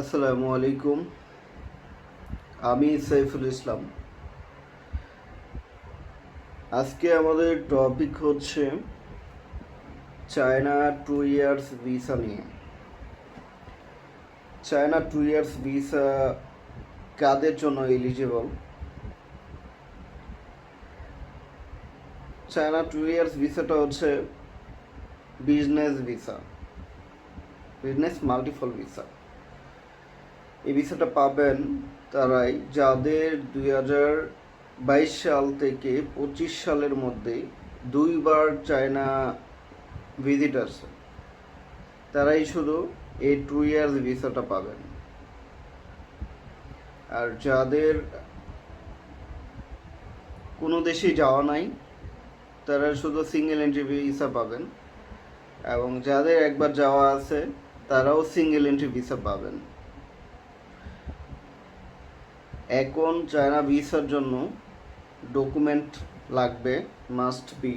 আসসালামু আলাইকুম। আমি সাইফুল ইসলাম। আজকে আমাদের টপিক হচ্ছে চায়না টু ইয়ার্স ভিসা নিয়ে। চায়না টু ইয়ার্স ভিসা কাদের জন্য এলিজিবল চায়না টু ইয়ার্স ভিসাটা হচ্ছে business visa business multiple visa এই ভিসাটা পাবেন তারাই যাদের দুই হাজার বাইশ সাল থেকে পঁচিশ সালের মধ্যে দুইবার চায়না ভিজিট আছে। তারাই শুধু এই টু ইয়ার্স ভিসাটা পাবেন। আর যাদের কোনো দেশে যাওয়া নাই, তারা শুধু সিঙ্গেল এন্ট্রি ভিসা পাবেন। এবং যাদের একবার যাওয়া আছে তারাও সিঙ্গেল এন্ট্রি ভিসা পাবেন। এখন চায়না ভিসার জন্য ডকুমেন্ট লাগবে মাস্ট বি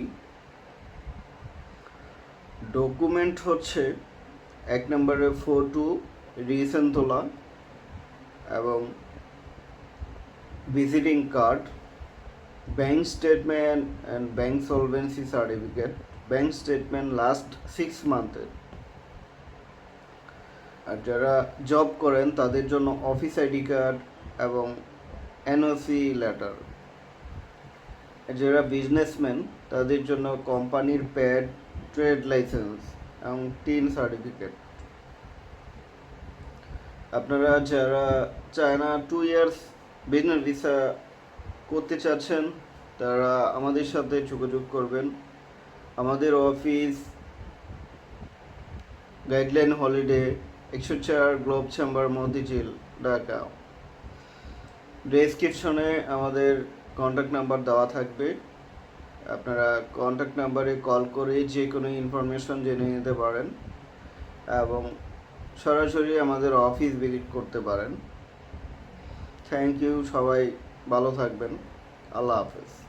ডকুমেন্ট হচ্ছে এক নম্বরে ফটো রিসেন্ট তোলা এবং visiting card bank statement and bank solvency certificate bank statement last six মান্থের আর যারা জব করেন, তাদের জন্য অফিস আইডি কার্ড এবং এনওসি লেটার যারা বিজনেসম্যান তাদের জন্য কোম্পানির প্যাড ট্রেড লাইসেন্স এবং টিন সার্টিফিকেট আপনারা যারা China two years business visa করতে চাচ্ছেন, তারা আমাদের সাথে যোগাযোগ করবেন। আমাদের অফিস গাইডলাইন হলিডে একশো চার গ্লোব চেম্বার মতিঝিল ঢাকা ডেসক্রিপশনে আমাদের কন্ট্যাক্ট নাম্বার দেওয়া থাকবে। আপনারা কন্ট্যাক্ট নাম্বারে কল করে যে কোনো ইনফরমেশন জেনে নিতে পারেন এবং সরাসরি আমাদের অফিস ভিজিট করতে পারেন। থ্যাংক ইউ সবাই ভালো থাকবেন। আল্লাহ হাফেজ।